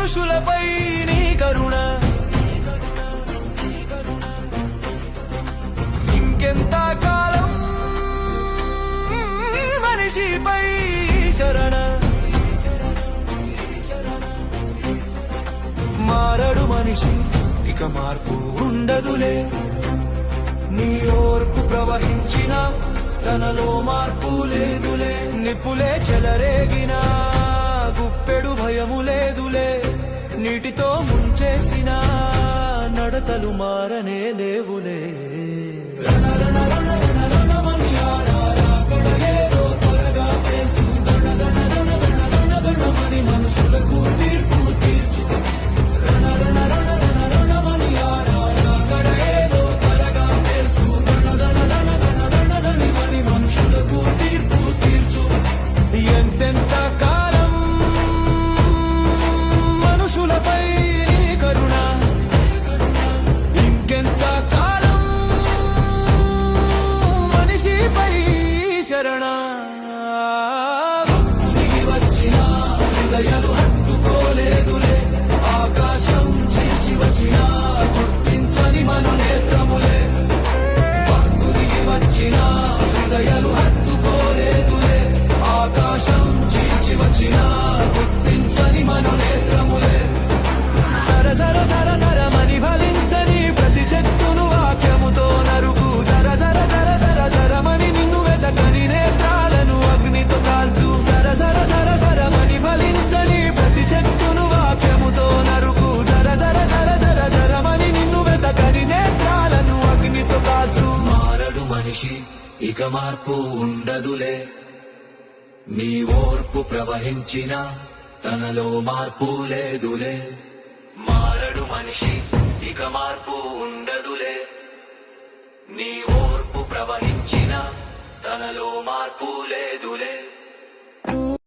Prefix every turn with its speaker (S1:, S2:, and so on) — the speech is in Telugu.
S1: మనుషులపై నీ కరుణ. ఇంకెంత కాలం మనిషిపై శరణ. మారడు మనిషి ఇక మార్పు ఉండదులే. నీ ఓర్పు ప్రవహించిన తనలో మార్పు లేదులే. నిప్పులే చెలరేగిన గుప్పెడు భయము లేదులే. నీటితో ముంచేసిన నడతలు మారనే లేవులే. శరణ మనిషి ఇక మార్పు ఉండదులే. నీ ఓర్పు ప్రవహించిన తనలో మార్పు లేదులే. మారడు మనిషి ఇక మార్పు ఉండదులే. నీ ఓర్పు ప్రవహించిన తనలో మార్పు లేదులే.